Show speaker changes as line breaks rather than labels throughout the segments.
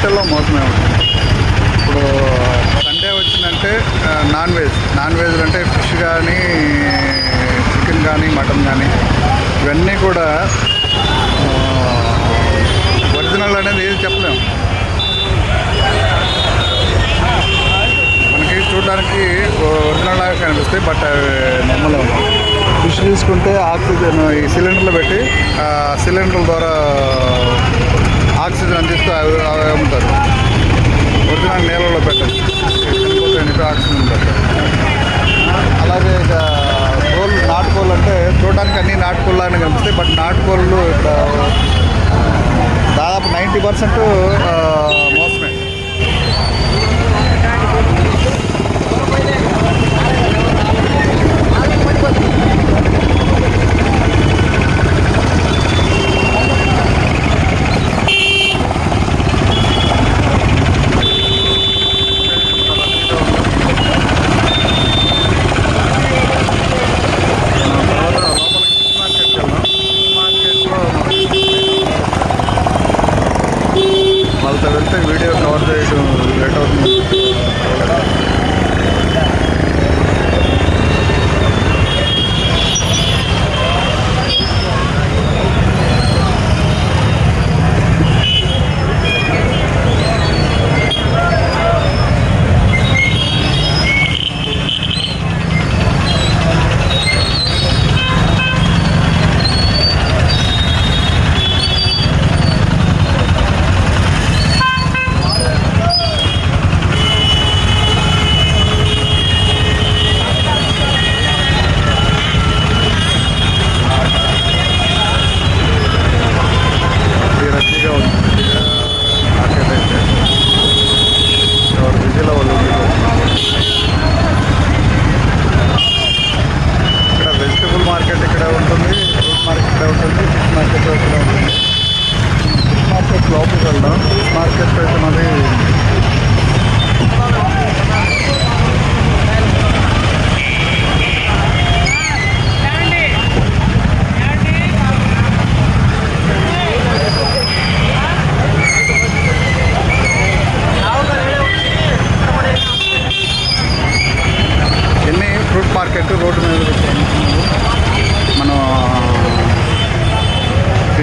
అన్ని మోసమే ఉంటుంది ఇప్పుడు సండే వచ్చిందంటే నాన్ వెజ్ నాన్ వెజ్ అంటే ఫిష్ కానీ చికెన్ కానీ మటన్ కానీ ఇవన్నీ కూడా ఒరిజినల్ అనేది ఏది చెప్పలేము మనకి చూడడానికి ఒరిజినల్ లాగా కనిపిస్తాయి బట్ అవి నమ్మలేము ఫిష్ తీసుకుంటే ఆక్సిజన్ ఈ సిలిండర్లు పెట్టి ఆ సిలిండర్ల ద్వారా ఆక్సిజన్ అందిస్తూ అవి అవి అమ్ముతారు ఒరిజినల్ నీళ్ళలో పెట్టారు. ఆక్సిజన్ పెట్టారు అలాగే ఇక కోళ్ళు నాటుకోళ్ళు అంటే చూడడానికి అన్ని నాటుకోళ్ళు అని కనిపిస్తాయి. బట్ నాటుకోళ్ళు ఇక్కడ దాదాపు నైంటీ పర్సెంట్ మోస్ట్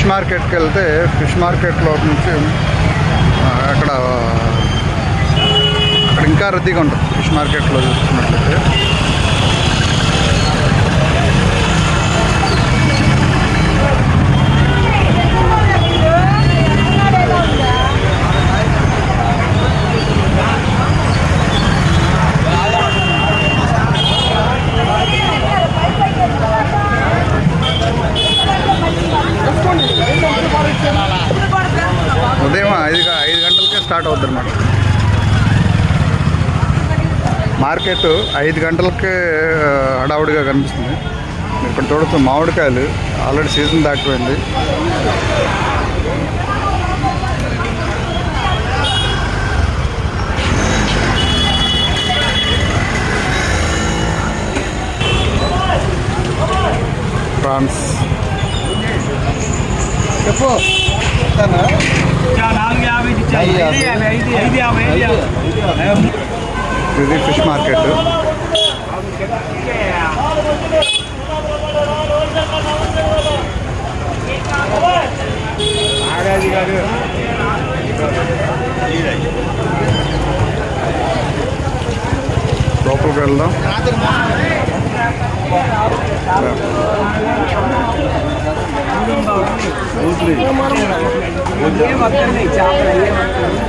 ఫిష్ మార్కెట్కి వెళ్తే ఫిష్ మార్కెట్లో నుంచి అక్కడ అక్కడ ఇంకా రద్దీగా ఉంటుంది ఫిష్ మార్కెట్లో చూసుకున్నట్లయితే. మార్కెట్ ఐదు గంటలకే హడావుడిగా కనిపిస్తుంది. ఇక్కడ చూడొచ్చు మామిడికాయలు. ఆల్రెడీ సీజన్ దాటిపోయింది. ప్రాన్స్ చెప్పు.
నాలుగు యాభై ఐదు యాభై. ఐదు యాభై.
ఇది ఫిష్ మార్కెట్
నాగాజీ గారు
లోపలికి వెళ్దాం
ఏమొద్దండి చేపలు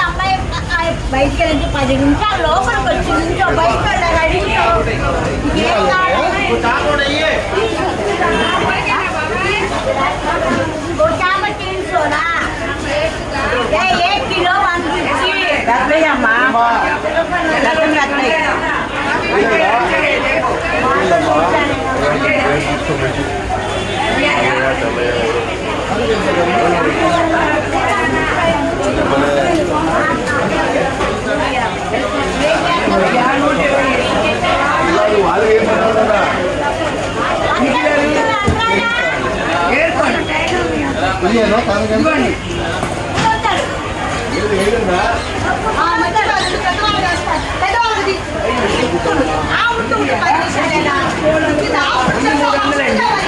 అమ్మాయి ఆ, బయటికి వెళ్ళి పది నిమిషాలు లోపలికి వచ్చి నుంచో బయటకు to
Magic. 看一下。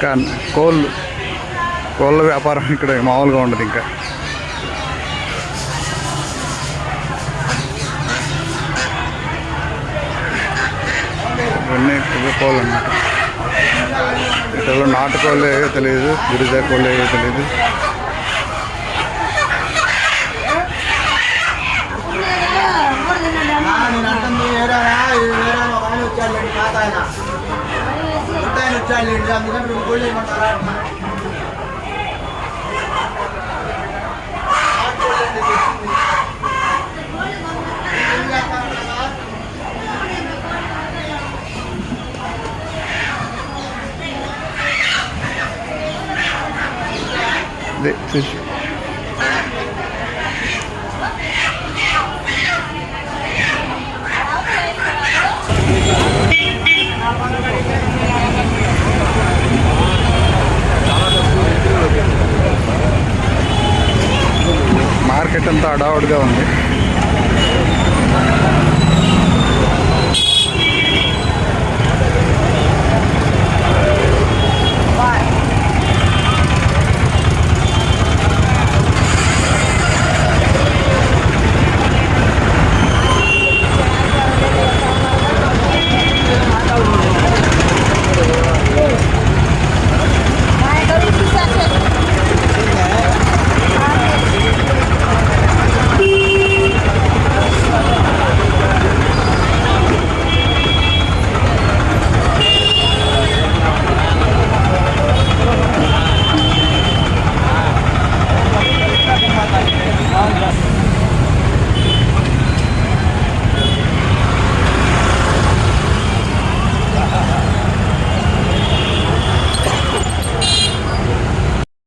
ఇంకా కోళ్ళు కోళ్ళ వ్యాపారం ఇక్కడ మామూలుగా ఉండదు ఇంకా. ఇవన్నీ కోళ్ళు అన్నమాట ఇటలో నాటుకోళ్ళు ఏవో తెలియదు గిరిజా కోళ్ళు ఏవో తెలియదు ఇదే ఫిష్ మార్కెట్ అంతా అడావుడిగా ఉంది.